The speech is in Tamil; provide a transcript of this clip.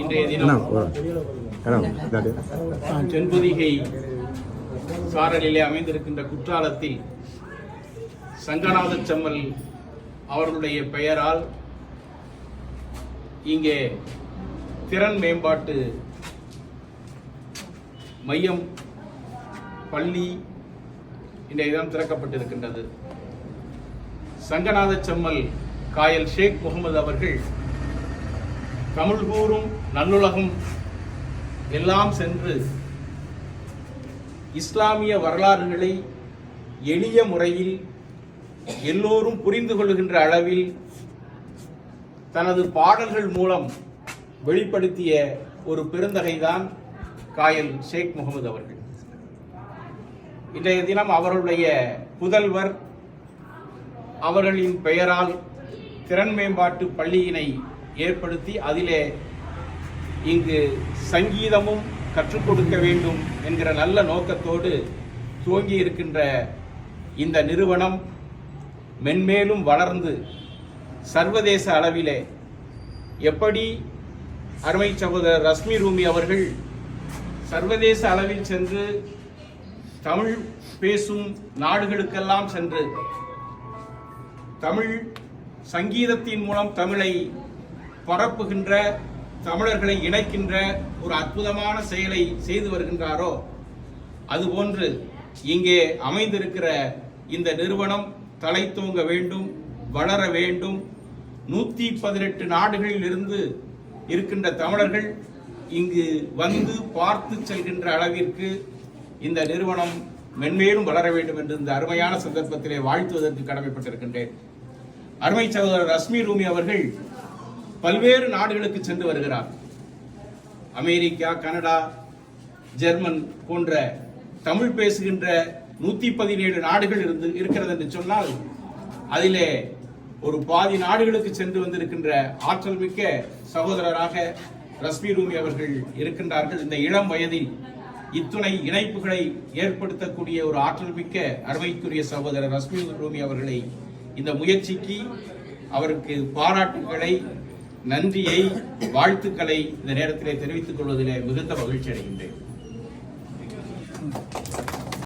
இன்றைய தினம் தென்பொதிகை சாரலிலே அமைந்திருக்கின்ற குற்றாலத்தில் சங்கநாத செம்மல் அவர்களுடைய பெயரால் இங்கே திறன் மேம்பாட்டு மையம் பள்ளி இன்றைய தினம் திறக்கப்பட்டிருக்கின்றது. சங்கநாத செம்மல் காயல் ஷேக் முகமது அவர்கள் தமிழ் கூறும் நல்லுலகம் எல்லாம் சென்று இஸ்லாமிய வரலாறுகளை எளிய முறையில் எல்லோரும் புரிந்து கொள்கின்ற அளவில் தனது பாடல்கள் மூலம் வெளிப்படுத்திய ஒரு பெருந்தகைதான் காயல் ஷேக் முகமது அவர்கள். இன்றைய தினம் அவர்களுடைய புதல்வர் அவர்களின் பெயரால் திறன் மேம்பாட்டு பள்ளியினை ஏற்படுத்தி அதிலே இங்கு சங்கீதமும் கற்றுக் கொடுக்க வேண்டும் என்கிற நல்ல நோக்கத்தோடு துவங்கி இருக்கின்ற இந்த நிறுவனம் மென்மேலும் வளர்ந்து சர்வதேச அளவிலே எப்படி அருமை சகோதரர் ரஷ்மி ரூமி அவர்கள் சர்வதேச அளவில் சென்று தமிழ் பேசும் நாடுகளுக்கெல்லாம் சென்று தமிழ் சங்கீதத்தின் மூலம் தமிழை பரப்புகின்ற தமிழர்களை இணைக்கின்ற ஒரு அற்புதமான செயலை செய்து வருகின்றாரோ அதுபோன்று இங்கே அமைந்திருக்கிற இந்த நிறுவனம் தலை தூங்க வேண்டும் வளர வேண்டும். நூற்றி பதினெட்டு நாடுகளில் இருந்து இருக்கின்ற தமிழர்கள் இங்கு வந்து பார்த்து செல்கின்ற அளவிற்கு இந்த நிறுவனம் மென்மேலும் வளர வேண்டும் என்று இந்த அருமையான சந்தர்ப்பத்திலே வாழ்த்துவதற்கு கடமைப்பட்டிருக்கின்றேன். அருமை சகோதரர் ரஷ்மி ரூமி அவர்கள் பல்வேறு நாடுகளுக்கு சென்று வருகிறார். அமெரிக்கா கனடா ஜெர்மன் போன்ற தமிழ் பேசுகின்ற நூத்தி பதினேழு நாடுகள் இருந்து இருக்கிறது என்று சொன்னால் அதிலே ஒரு பாதி நாடுகளுக்கு சென்று வந்திருக்கின்ற ஆற்றல் மிக்க சகோதரராக ரஷ்மி ரூமி அவர்கள் இருக்கின்றார்கள். இந்த இளம் வயதில் இத்துணை இணைப்புகளை ஏற்படுத்தக்கூடிய ஒரு ஆற்றல் மிக்க அருமைக்குரிய சகோதரர் ரஷ்மி ரூமி அவர்களை இந்த முயற்சிக்கு அவருக்கு பாராட்டுகளை நன்றியை வாழ்த்துக்களை இந்த நேரத்திலே தெரிவித்துக் கொள்வதிலே மிகுந்த மகிழ்ச்சி அடைகின்றேன்